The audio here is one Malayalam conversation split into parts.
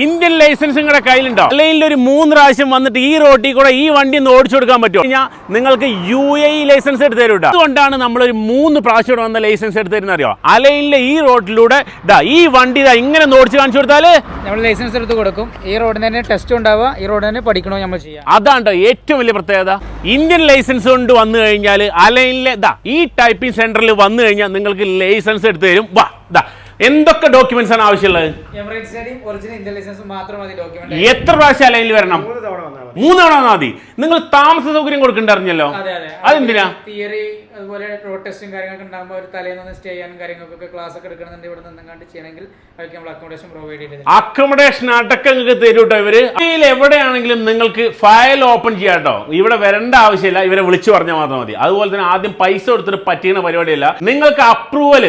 ഇന്ത്യൻ ലൈസൻസ് നിങ്ങളുടെ കയ്യിലുണ്ടോ? അല്ലെങ്കിൽ ഒരു മൂന്ന് പ്രാവശ്യം വന്നിട്ട് ഈ റോട്ടിൽ കൂടെ ഈ വണ്ടി ഒന്ന് ഓടിച്ചു കൊടുക്കാൻ പറ്റുമോ? ഞാൻ നിങ്ങൾക്ക് യു എ ലൈസൻസ് എടുത്ത് തരും അതുകൊണ്ടാണ് നമ്മൾ ഒരു മൂന്ന് പ്രാവശ്യം വന്ന ലൈസൻസ് എടുത്ത് തരുന്ന അറിയോ? അലയിലെ ഈ റോഡിലൂടെ ദാ ഈ വണ്ടി ദാ ഇങ്ങനെ ഒന്ന് ഓടിച്ച് കാണിച്ചു കൊടുത്താൽ? നമ്മൾ ലൈസൻസ് എടുത്ത് കൊടുക്കും. ഈ റോഡിന് തന്നെ ടെസ്റ്റ് ഉണ്ടാവുക ഈ റോഡിന് തന്നെ പഠിക്കണോ നമ്മൾ ചെയ്യാം. അതാണ് ഏറ്റവും വലിയ പ്രത്യേകത? ഇന്ത്യൻ ലൈസൻസ് കൊണ്ട് വന്നു കഴിഞ്ഞാൽ അലൈനിലെ ദാ ഈ ടൈപ്പിംഗ് സെന്ററിൽ വന്നു കഴിഞ്ഞാൽ നിങ്ങൾക്ക് ലൈസൻസ് എടുത്ത് തരും. വാ ദാ എന്തൊക്കെ ഡോക്യുമെന്റ്സ് ആണ് ആവശ്യമുള്ളത്? എമിറേറ്റ്സ് ഒറിജിനൽ ഇന്ത്യൻ മാത്രം മതി ഡോക്യുമെന്റ് എത്ര പ്രാവശ്യം അലൈനിൽ വരണം? മൂന്ന് തവണ വന്നാൽ മതി. നിങ്ങൾ താമസ സൗകര്യം കൊടുക്കണ്ടറിഞ്ഞല്ലോ? അതെ അതെ. അതെന്തിനാ? തിയറി അതുപോലെ റോഡ് ടെസ്റ്റും കാര്യങ്ങളൊക്കെ ഉണ്ടാകുമ്പോൾ ഒരു തലേന്ന് സ്റ്റേ ചെയ്യാനും കാര്യങ്ങൾക്കൊക്കെ ക്ലാസ് ഒക്കെ എടുക്കണമെന്നുണ്ടെങ്കിൽ ഇവിടെ നിന്നങ്ങാണ്ട് ചെയ്യണമെങ്കിൽ അവർക്ക് നമ്മൾ അക്കോമഡേഷൻ പ്രൊവൈഡ് ചെയ്തത് അക്കോമഡേഷൻ അടക്കം നിങ്ങൾക്ക് തരും കേട്ടോ ഇവർ. ഇതിൽ എവിടെയാണെങ്കിലും നിങ്ങൾക്ക് ഫയൽ ഓപ്പൺ ചെയ്യാം കേട്ടോ. ഇവിടെ വരേണ്ട ആവശ്യമില്ല. ഇവരെ വിളിച്ചു പറഞ്ഞാൽ മാത്രം മതി. അതുപോലെ തന്നെ ആദ്യം പൈസ കൊടുത്തിട്ട് പറ്റിയ പരിപാടിയല്ല. നിങ്ങൾക്ക് അപ്രൂവൽ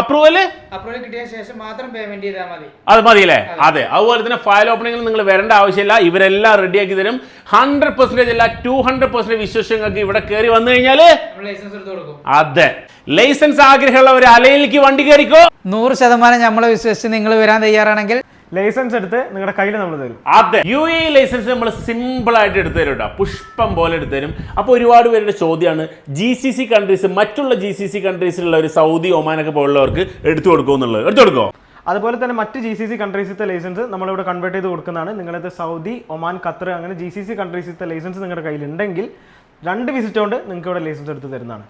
അപ്രൂവൽ അപ്രൂവൽ കിട്ടിയ ശേഷം മാത്രം പേയ്മെന്റ് ചെയ്താൽ മതി. അത് മതിയല്ലേ? അതെ. അതുപോലെ തന്നെ ഫയൽ ഓപ്പണിംഗിൽ നിങ്ങൾ വരേണ്ട ആവശ്യമില്ല. ഇവരെല്ലാം റെഡിയാക്കി തരും. ഹൺഡ്രഡ് പെർസെന്റേജ് അല്ല ടു ഹൺഡ്രഡ് പെർസെന്റേജ് വിശ്വസങ്ങൾക്ക് നിങ്ങൾക്ക് ഇവിടെ കയറി വന്നു കഴിഞ്ഞാൽ നമ്മൾ ലൈസൻസ് എടുത്ത് കൊടുക്കും. അതെ. ലൈസൻസ് ആഗ്രഹമുള്ളവർ അലയിലേക്ക് വണ്ടി കയറിക്കോ. നൂറ് ശതമാനം നമ്മളെ വിശ്വസിച്ച് നിങ്ങൾ വരാൻ തയ്യാറാണെങ്കിൽ ലൈസൻസ് എടുത്ത് നിങ്ങളുടെ കയ്യിൽ നമ്മൾ തരും. അതെ. യു എ ലൈസൻസ് നമ്മൾ സിമ്പിൾ ആയിട്ട് എടുത്തു തരും കേട്ടോ പുഷ്പം പോലെ എടുത്തു തരും. അപ്പോൾ ഒരുപാട് പേരുടെ ചോദ്യമാണ് ജി സി സി കൺട്രീസ് മറ്റുള്ള ജി സി സി കൺട്രീസിലുള്ള ഒരു സൗദി ഒമാനൊക്കെ പോലുള്ളവർക്ക് എടുത്തു കൊടുക്കുമെന്നുള്ളത് എടുത്തു കൊടുക്കുമോ അതുപോലെ തന്നെ മറ്റ് ജി സി സി കൺട്രീസിത്തെ ലൈസൻസ് നമ്മളിവിടെ കൺവേർട്ട് ചെയ്ത് കൊടുക്കുന്നതാണ്. നിങ്ങളത് സൗദി ഒമാൻ ഖത്തർ അങ്ങനെ ജി സി സി കൺട്രീസിത്തെ ലൈസൻസ് നിങ്ങളുടെ കയ്യിലുണ്ടെങ്കിൽ രണ്ട് വിസിറ്റ് കൊണ്ട് നിങ്ങൾക്ക് ഇവിടെ ലൈസൻസ് എടുത്ത് തരുന്നതാണ്.